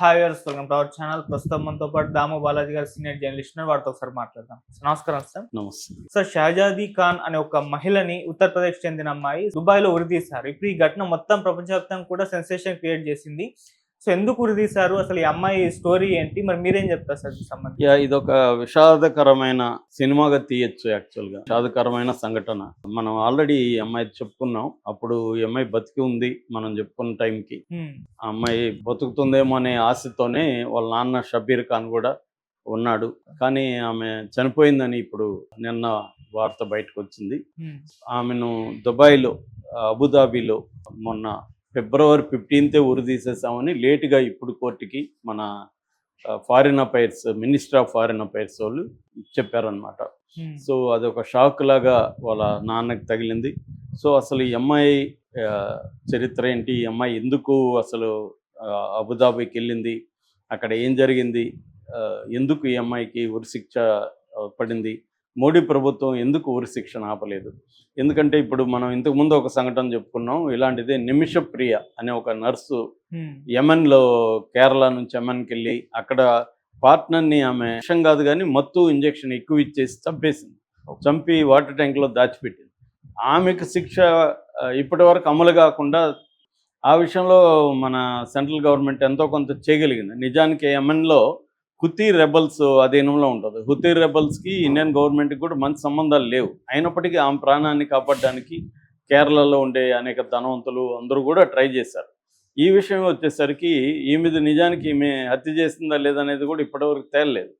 Hi welcome to our channel ప్రస్తుతం మనతో పాటు దాము బాలాజీ గారు సీనియర్ జర్నలిస్ట్ వారితో ఒకసారి మాట్లాడదాం. నమస్కారం సార్. నమస్తే. సార్ షహజాదీ ఖాన్ అనే ఒక మహిళని ఉత్తరప్రదేశ్ చెందిన అమ్మాయి దుబాయ్లో ఉరితీశారు ఇప్పుడు ఈ ఘటన మొత్తం ప్రపంచవ్యాప్తంగా కూడా సెన్సేషన్ క్రియేట్ చేసింది. సో ఎందుకు ఉరితీశారు అసలు ఈ అమ్మాయి స్టోరీ ఏంటి? మరి మీరేం చెప్తారు సార్ సంబంధించి? యా ఇదొక విషాదకరమైన సినిమాగా తీయచ్చు యాక్చువల్గా. విషాదకరమైన సంఘటన. మనం ఆల్రెడీ ఈ అమ్మాయి చెప్పుకున్నాం. అప్పుడు ఈ అమ్మాయి బతికి ఉంది మనం చెప్పుకున్న టైంకి. హ్మ్. ఆ అమ్మాయి బతుకుతుందేమో అనే ఆశతోనే వాళ్ళ నాన్న షబీర్ ఖాన్ కూడా ఉన్నాడు. కానీ ఆమె చనిపోయిందని ఇప్పుడు నిన్న వార్త బయటకు వచ్చింది హ్మ్. ఆమెను దుబాయ్లో అబుదాబిలో మొన్న ఫిబ్రవరి ఫిఫ్టీన్తే ఉరి తీసేసామని లేటుగా ఇప్పుడు కోర్టుకి మన foreign affairs minister of foreign affairs వాళ్ళు చెప్పారనమాట హ్మ్. సో అదొక షాక్ లాగా వాళ్ళ నాన్నకి తగిలింది. సో అసలు ఈ అమ్మాయి చరిత్ర ఏంటి? ఈ అమ్మాయి ఎందుకు అసలు అబుదాబికి వెళ్ళింది? అక్కడ ఏం జరిగింది? ఎందుకు ఈ అమ్మాయికి ఉరిశిక్ష పడింది? మోడీ ప్రభుత్వం ఎందుకు ఉరిశిక్షను ఆపలేదు? ఎందుకంటే ఇప్పుడు మనం ఇంతకుముందు ఒక సంఘటన చెప్పుకున్నాం ఇలాంటిదే నిమిష ప్రియ అనే ఒక నర్సు. యమన్లో కేరళ నుంచి యమన్కి వెళ్ళి అక్కడ పార్ట్నర్ని ఆమె విషం కాదు కానీ మత్తు ఇంజెక్షన్ ఎక్కువ ఇచ్చేసి చంపేసింది. చంపి వాటర్ ట్యాంక్లో దాచిపెట్టింది. ఆమెకు శిక్ష ఇప్పటి వరకు అమలు కాకుండా ఆ విషయంలో మన సెంట్రల్ గవర్నమెంట్ ఎంతో కొంత చేయగలిగింది. నిజానికి యమన్లో హుతీ రెబల్స్ అధీనంలో ఉంటుంది. హుతీ రెబల్స్కి ఇండియన్ గవర్నమెంట్కి కూడా మంచి సంబంధాలు లేవు. అయినప్పటికీ ఆమె ప్రాణాన్ని కాపాడడానికి కేరళలో ఉండే అనేక ధనవంతులు అందరూ కూడా ట్రై చేశారు. ఈ విషయం వచ్చేసరికి ఈ మీద నిజానికి ఈమె హత్య చేసిందా లేదనేది కూడా ఇప్పటివరకు తేలలేదు.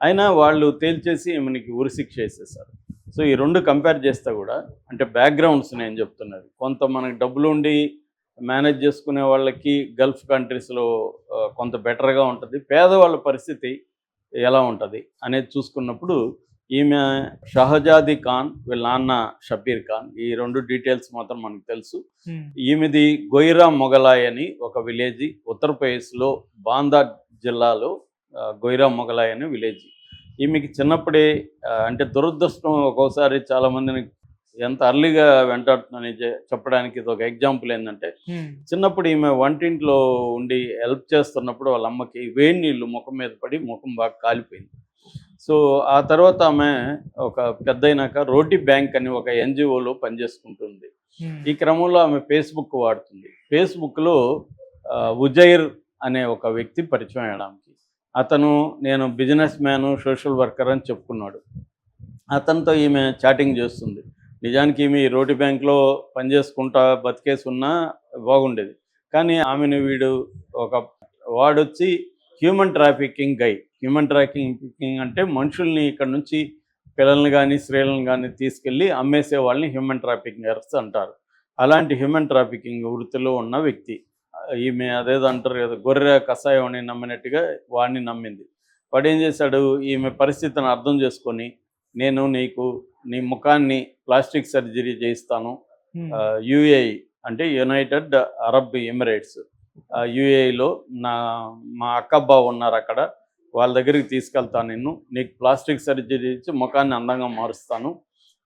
అయినా వాళ్ళు తేల్చేసి ఈమెనికి ఉరిశిక్ష వేసేసారు సో ఈ రెండు కంపేర్ చేస్తే కూడా అంటే బ్యాక్గ్రౌండ్స్ నేను చెప్తున్నది. కొంత మనకి డబ్బులు ఉండి మేనేజ్ చేసుకునే వాళ్ళకి గల్ఫ్ కంట్రీస్లో కొంత బెటర్గా ఉంటుంది. పేదవాళ్ళ పరిస్థితి ఎలా ఉంటుంది అనేది చూసుకున్నప్పుడు ఈమె షహజాదీ ఖాన్ వీళ్ళ నాన్న షబీర్ ఖాన్ ఈ రెండు డీటెయిల్స్ మాత్రం మనకు తెలుసు. ఈమెది గొయిరా మొగలాయ్ అని ఒక విలేజ్ ఉత్తరప్రదేశ్లో బాందా జిల్లాలో గొయిరా మొగలాయ్ అనే విలేజ్ ఈమెకి చిన్నప్పుడే అంటే దురదృష్టం ఒక్కోసారి చాలా మందిని ఎంత అర్లీగా వెంటాడుతుందని చెప్పడానికి ఇది ఒక ఎగ్జాంపుల్ ఏంటంటే. చిన్నప్పుడు ఈమె వంటింట్లో ఉండి హెల్ప్ చేస్తున్నప్పుడు వాళ్ళ అమ్మకి వేడి నీళ్ళు ముఖం మీద పడి ముఖం బాగా కాలిపోయింది. సో ఆ తర్వాత ఆమె ఒక పెద్ద అయినాక రోటీ బ్యాంక్ అని ఒక ఎన్జిఓలో పనిచేసుకుంటుంది. ఈ క్రమంలో ఆమె ఫేస్బుక్ వాడుతుంది. ఫేస్బుక్లో ఉజైర్ అనే ఒక వ్యక్తి పరిచయం అయ్యడానికి అతను నేను బిజినెస్ మ్యాన్ సోషల్ వర్కర్ అని చెప్పుకున్నాడు. అతనితో ఈమె చాటింగ్ చేస్తుంది. నిజానికి మీ రోటి బ్యాంక్లో పనిచేసుకుంటా బతికేసి ఉన్నా బాగుండేది. కానీ ఆమెను వీడు ఒక వాడొచ్చి human trafficking guy. Human trafficking అంటే మనుషుల్ని ఇక్కడ నుంచి పిల్లల్ని కానీ స్త్రీలను కానీ తీసుకెళ్ళి అమ్మేసే వాళ్ళని హ్యూమన్ ట్రాఫికింగర్స్ అంటారు. అలాంటి హ్యూమన్ ట్రాఫికింగ్ వృత్తిలో ఉన్న వ్యక్తి. ఈమె అదేదో అంటారు కదా గొర్రె కషాయం అని నమ్మినట్టుగా వాడిని నమ్మింది. వాడు ఏం చేశాడు? ఈమె పరిస్థితిని అర్థం చేసుకొని నేను నీకు నీ ముఖాన్ని ప్లాస్టిక్ సర్జరీ చేయిస్తాను. యుఏఈ అంటే యునైటెడ్ అరబ్ ఎమిరేట్స్. యుఏఈలో నా మా అక్క బావ ఉన్నారు అక్కడ. వాళ్ళ దగ్గరికి తీసుకెళ్తాను నిన్ను. నీకు ప్లాస్టిక్ సర్జరీ ఇచ్చి ముఖాన్ని అందంగా మారుస్తాను.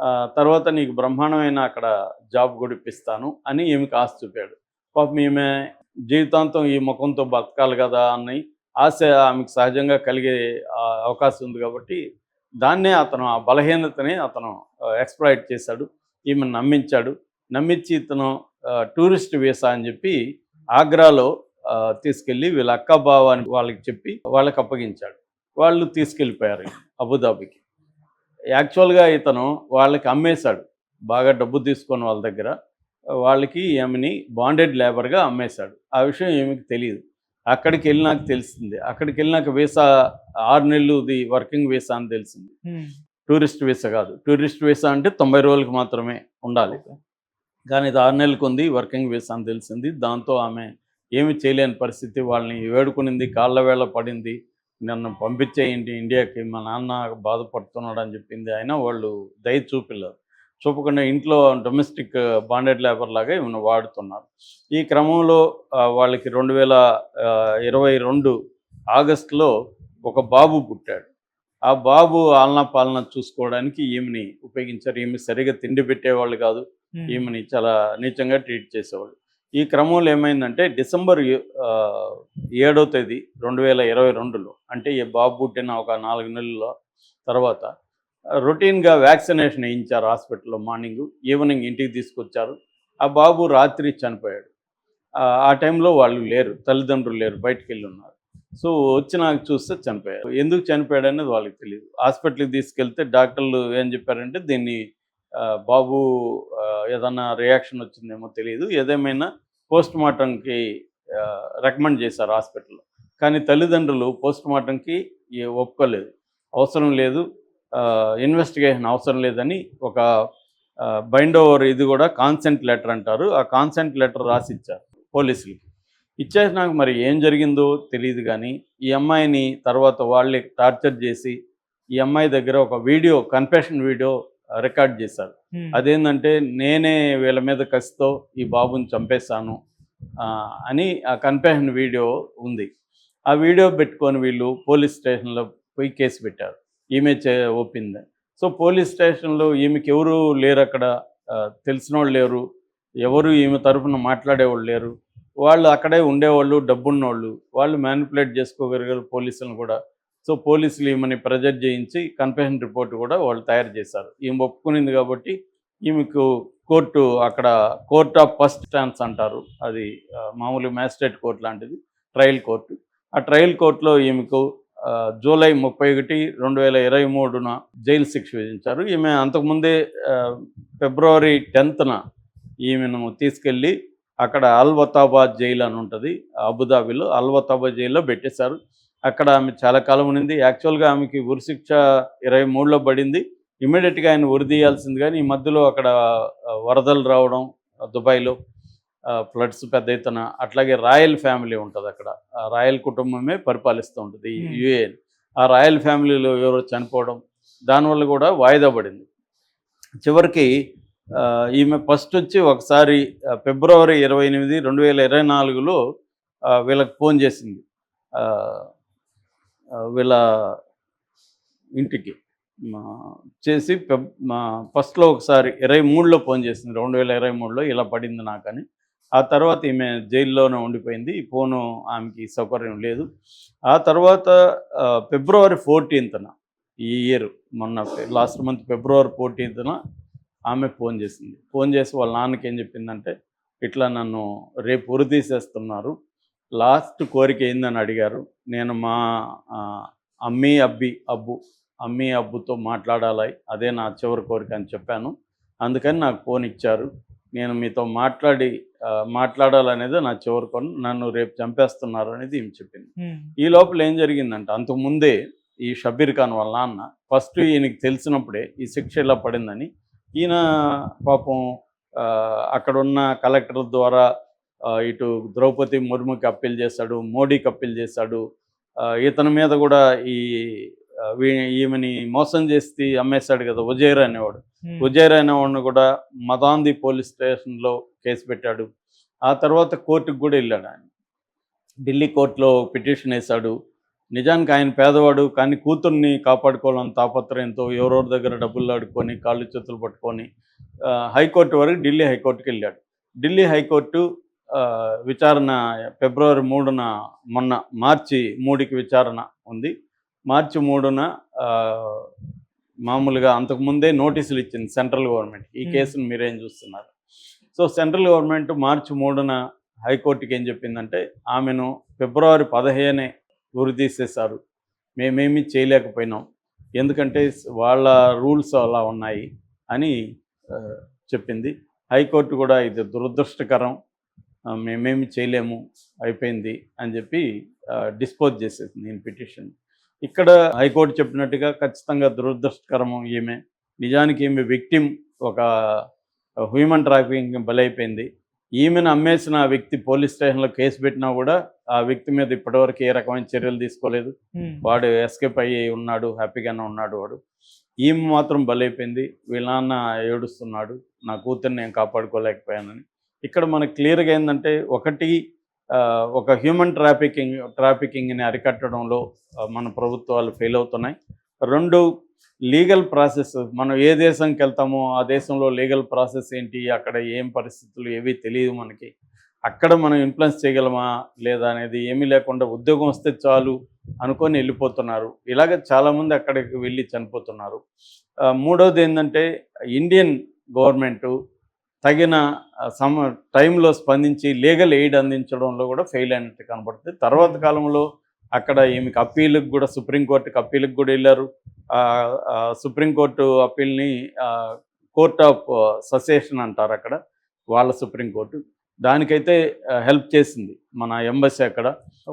ఆ, తర్వాత నీకు బ్రహ్మాండమైన అక్కడ జాబ్ కూడా ఇప్పిస్తాను అని ఈమెకి ఆశ చూపాడు. పాపం ఈమె జీవితాంతం ఈ ముఖంతో బతకాలి కదా అని ఆశ ఆమెకు సహజంగా కలిగే అవకాశం ఉంది కాబట్టి దాన్నే అతను ఆ బలహీనతని అతను ఎక్స్ప్లాయిట్ చేశాడు. ఈమెను నమ్మించాడు. నమ్మించి ఇతను టూరిస్ట్ వీసా అని చెప్పి ఆగ్రాలో తీసుకెళ్ళి వీళ్ళ అక్క బావ అని వాళ్ళకి చెప్పి వాళ్ళకి అప్పగించాడు. వాళ్ళు తీసుకెళ్ళిపోయారు అబుదాబికి. యాక్చువల్గా ఇతను వాళ్ళకి అమ్మేశాడు. బాగా డబ్బు తీసుకొని వాళ్ళ దగ్గర. వాళ్ళకి ఈమెని బాండెడ్ లేబర్గా అమ్మేశాడు. ఆ విషయం ఈమెకి తెలియదు. అక్కడికి వెళ్ళినాక తెలిసింది. అక్కడికి వెళ్ళినాక వీసా ఆరు నెలలుది వర్కింగ్ వీసా అని తెలిసింది. టూరిస్ట్ వీసా కాదు. టూరిస్ట్ వీసా అంటే తొంభై రోజులకు మాత్రమే ఉండాలి. కానీ ఇది ఆరు నెలలకు ఉంది వర్కింగ్ వీసా అని తెలిసింది. దాంతో ఆమె ఏమి చేయలేని పరిస్థితి వాళ్ళని వేడుకునింది కాళ్ళ వేళ పడింది నన్ను పంపించేయండి ఇండియాకి మా నాన్న బాధపడుతున్నాడు అని చెప్పింది. అయినా వాళ్ళు దయ చూపిల్లారు. చూపకుండా ఇంట్లో డొమెస్టిక్ బాండెడ్ లేబర్ లాగా ఈమెను వాడుతున్నారు. ఈ క్రమంలో వాళ్ళకి రెండు వేల ఇరవై రెండు ఆగస్టులో ఒక బాబు పుట్టాడు. ఆ బాబు ఆలనా పాలన చూసుకోవడానికి ఈమెని ఉపయోగించారు. ఈమె సరిగా తిండి పెట్టేవాళ్ళు కాదు. ఈమెని చాలా నీచంగా ట్రీట్ చేసేవాళ్ళు. ఈ క్రమంలో ఏమైందంటే డిసెంబర్ ఏడో తేదీ రెండు వేల ఇరవై రెండులో అంటే ఈ బాబు పుట్టిన ఒక నాలుగు నెలల తర్వాత రొటీన్గా వ్యాక్సినేషన్ వేయించారు హాస్పిటల్లో మార్నింగ్ ఈవినింగ్ ఇంటికి తీసుకొచ్చారు. ఆ బాబు రాత్రి చనిపోయాడు. ఆ, టైంలో వాళ్ళు లేరు తల్లిదండ్రులు లేరు బయటికి వెళ్ళి ఉన్నారు. సో వచ్చి నాకు చూస్తే చనిపోయారు. ఎందుకు చనిపోయాడు అనేది వాళ్ళకి తెలియదు. హాస్పిటల్కి తీసుకెళ్తే డాక్టర్లు ఏం చెప్పారంటే దీన్ని బాబు ఏదన్నా రియాక్షన్ వచ్చిందేమో తెలియదు. ఏదేమైనా పోస్ట్ మార్టంకి రికమెండ్ చేశారు హాస్పిటల్లో. కానీ తల్లిదండ్రులు పోస్ట్ మార్టంకి ఒప్పుకోలేదు. అవసరం లేదు. ఇన్వెస్టిగేషన్ అవసరం లేదని ఒక బైండ్ ఓవర్ ఇది కూడా కాన్సెంట్ లెటర్ అంటారు. ఆ కాన్సెంట్ లెటర్ రాసి ఇచ్చారు పోలీసులకి. ఇచ్చేసినాక మరి ఏం జరిగిందో తెలియదు కానీ ఈ అమ్మాయిని తర్వాత వాళ్ళే టార్చర్ చేసి ఈ అమ్మాయి దగ్గర ఒక వీడియో కన్ఫెషన్ వీడియో రికార్డ్ చేశారు. అదేంటంటే నేనే వీళ్ళ మీద కసితో ఈ బాబుని చంపేశాను అని ఆ కన్ఫెషన్ వీడియో ఉంది. ఆ వీడియో పెట్టుకొని వీళ్ళు పోలీస్ స్టేషన్లో పోయి కేసు పెట్టారు. ఈమె చే ఒప్పింది. సో పోలీస్ స్టేషన్లో ఈమెకి ఎవరు లేరు అక్కడ? తెలిసిన వాళ్ళు లేరు. ఎవరు ఈమె తరఫున మాట్లాడేవాళ్ళు లేరు. వాళ్ళు అక్కడే ఉండేవాళ్ళు డబ్బున్నోళ్ళు. వాళ్ళు మ్యానిపులేట్ చేసుకోగలిగారు పోలీసులను కూడా. సో పోలీసులు ఈమెని ప్రెజర్ చేయించి కన్ఫెషన్ రిపోర్ట్ కూడా వాళ్ళు తయారు చేశారు. ఈమె ఒప్పుకునింది కాబట్టి ఈమెకు కోర్టు అక్కడ కోర్ట్ ఆఫ్ ఫస్ట్ స్టాన్స్ అంటారు. అది మామూలు మ్యాజిస్ట్రేట్ కోర్టు లాంటిది ట్రయల్ కోర్టు. ఆ ట్రయల్ కోర్టులో ఈమెకు జూలై ముప్పై ఒకటి రెండు వేల ఇరవై మూడున జైలు శిక్ష విధించారు. ఈమె అంతకుముందే ఫిబ్రవరి టెన్త్న ఈమెను తీసుకెళ్ళి అక్కడ అల్వతాబాద్ జైలు అని ఉంటుంది అబుదాబిలో అల్వతాబాద్ జైల్లో పెట్టేశారు. అక్కడ ఆమె చాలా కాలం ఉండింది. యాక్చువల్గా ఆమెకి ఉరిశిక్ష ఇరవై మూడులో పడింది. ఇమీడియట్గా ఆయన ఉరిదీయాల్సింది కానీ ఈ మధ్యలో అక్కడ వరదలు రావడం దుబాయ్లో ఫ్లడ్స్ పెద్ద ఎత్తున అట్లాగే రాయల్ ఫ్యామిలీ ఉంటుంది అక్కడ. ఆ రాయల్ కుటుంబమే పరిపాలిస్తూ ఉంటుంది. యుఏఎన్. ఆ రాయల్ ఫ్యామిలీలో ఎవరో చనిపోవడం దానివల్ల కూడా వాయిదా పడింది. చివరికి ఈమె ఫస్ట్ వచ్చి ఒకసారి ఫిబ్రవరి ఇరవై ఎనిమిది రెండు వేల ఇరవై నాలుగులో వీళ్ళకి ఫోన్ చేసింది. వీళ్ళ ఇంటికి. చేసి ఫస్ట్లో ఒకసారి ఇరవై మూడులో ఫోన్ చేసింది. రెండు వేల ఇరవై మూడులో ఇలా పడింది నాకని. ఆ తర్వాత ఈమె జైల్లోనే ఉండిపోయింది. ఈ ఫోను ఆమెకి సౌకర్యం లేదు. ఆ తర్వాత ఫిబ్రవరి ఫోర్టీన్త్న ఈ ఇయర్ మొన్న లాస్ట్ మంత్ ఫిబ్రవరి ఫోర్టీన్త్న ఆమె ఫోన్ చేసింది. ఫోన్ చేసి వాళ్ళ నాన్నకి ఏం చెప్పిందంటే ఇట్లా నన్ను రేపు ఉరి తీసేస్తున్నారు. లాస్ట్ కోరిక ఏందని అడిగారు. నేను మా అమ్మీ అబ్బి అబ్బు అమ్మీ అబ్బుతో మాట్లాడాలి. అదే నా చివరి కోరిక అని చెప్పాను. అందుకని నాకు ఫోన్ ఇచ్చారు. నేను మీతో మాట్లాడి మాట్లాడాలనేది నా చివరి కోరిక నన్ను రేపు చంపేస్తున్నారు అనేది ఈమె చెప్పింది. ఈ లోపల ఏం జరిగిందంటే అంతకుముందే ఈ షబీర్ ఖాన్ వాళ్ళ నాన్న ఫస్ట్ ఈయనకి తెలిసినప్పుడే ఈ శిక్ష ఇలా పడిందని. ఈయన పాపం అక్కడున్న కలెక్టర్ ద్వారా ఇటు ద్రౌపది ముర్ముకి అప్పీల్ చేశాడు మోడీకి అప్పీల్ చేశాడు. ఇతని మీద కూడా ఈ ఈమెని మోసం చేసి అమ్మేశాడు కదా ఉజైర్ అనేవాడు. Hmm. ఉమ్, వాడిని కూడా మదాంది పోలీస్ స్టేషన్లో కేసు పెట్టాడు. ఆ తర్వాత కోర్టుకు కూడా వెళ్ళాడు ఆయన. ఢిల్లీ కోర్టులో పిటిషన్ వేశాడు. నిజానికి ఆయన పేదవాడు కానీ కూతుర్ని కాపాడుకోవాలని తాపత్రయంతో ఎవరెవరి దగ్గర డబ్బులు ఆడుకొని కాళ్ళు చేతులు పట్టుకొని హైకోర్టు వరకు ఢిల్లీ హైకోర్టుకి వెళ్ళాడు. ఢిల్లీ హైకోర్టు విచారణ ఫిబ్రవరి మూడున మొన్న మార్చి మూడుకి విచారణ ఉంది. మార్చి మూడున మామూలుగా అంతకుముందే నోటీసులు ఇచ్చింది సెంట్రల్ గవర్నమెంట్. ఈ Hmm. కేసును మీరేం చూస్తున్నారు? సో సెంట్రల్ గవర్నమెంట్ మార్చి మూడున హైకోర్టుకి ఏం చెప్పిందంటే ఆమెను ఫిబ్రవరి పదిహేనే తీసేశారు మేమేమీ చేయలేకపోయినాం. ఎందుకంటే వాళ్ళ రూల్స్ అలా ఉన్నాయి అని చెప్పింది. హైకోర్టు కూడా ఇది దురదృష్టకరం. మేమేమి చేయలేము అయిపోయింది అని చెప్పి డిస్పోజ్ చేసేసింది నేను పిటిషన్. ఇక్కడ హైకోర్టు చెప్పినట్టుగా ఖచ్చితంగా దురదృష్టకరం ఈమె. నిజానికి ఈమె విక్టిమ్ ఒక హ్యూమన్ ట్రాఫికింగ్ బలైపోయింది. ఈమెను అమ్మేసిన ఆ వ్యక్తి పోలీస్ స్టేషన్లో కేసు పెట్టినా కూడా ఆ వ్యక్తి మీద ఇప్పటివరకు ఏ రకమైన చర్యలు తీసుకోలేదు. వాడు ఎస్కేప్ అయ్యి ఉన్నాడు హ్యాపీగానే ఉన్నాడు వాడు. ఈమె మాత్రం బలైపోయింది. వీళ్ళ నాన్న ఏడుస్తున్నాడు. నా కూతుర్ని నేను కాపాడుకోలేకపోయానని. ఇక్కడ మనకు క్లియర్గా ఏంటంటే ఒకటి ఒక హ్యూమన్ ట్రాఫికింగ్ ట్రాఫికింగ్ని అరికట్టడంలో మన ప్రభుత్వాలు ఫెయిల్ అవుతున్నాయి. రెండు లీగల్ ప్రాసెస్ మనం ఏ దేశంకి వెళ్తామో ఆ దేశంలో లీగల్ ప్రాసెస్ ఏంటి అక్కడ ఏం పరిస్థితులు ఏవి తెలియదు మనకి. అక్కడ మనం ఇన్ఫ్లుయెన్స్ చేయగలమా లేదా అనేది ఏమీ లేకుండా ఉద్యోగం వస్తే చాలు అనుకొని వెళ్ళిపోతున్నారు. ఇలాగ చాలామంది అక్కడికి వెళ్ళి చనిపోతున్నారు. మూడవది ఏంటంటే ఇండియన్ గవర్నమెంటు తగిన సమ టైంలో స్పందించి లీగల్ ఎయిడ్ అందించడంలో కూడా ఫెయిల్ అయినట్టు కనబడుతుంది. తర్వాత కాలంలో అక్కడ ఈమెకి అప్పీలకు కూడా సుప్రీంకోర్టుకి అప్పీలకు కూడా వెళ్ళారు. సుప్రీంకోర్టు అప్పీల్ని కోర్ట్ ఆఫ్ ససేషన్ అంటారు అక్కడ వాళ్ళ సుప్రీంకోర్టు. దానికైతే హెల్ప్ చేసింది మన ఎంబసీ అక్కడ.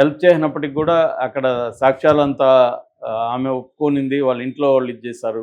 హెల్ప్ చేసినప్పటికి కూడా అక్కడ సాక్ష్యాలంతా ఆమె ఒప్పుకోనింది. వాళ్ళ ఇంట్లో వాళ్ళు ఇది చేశారు.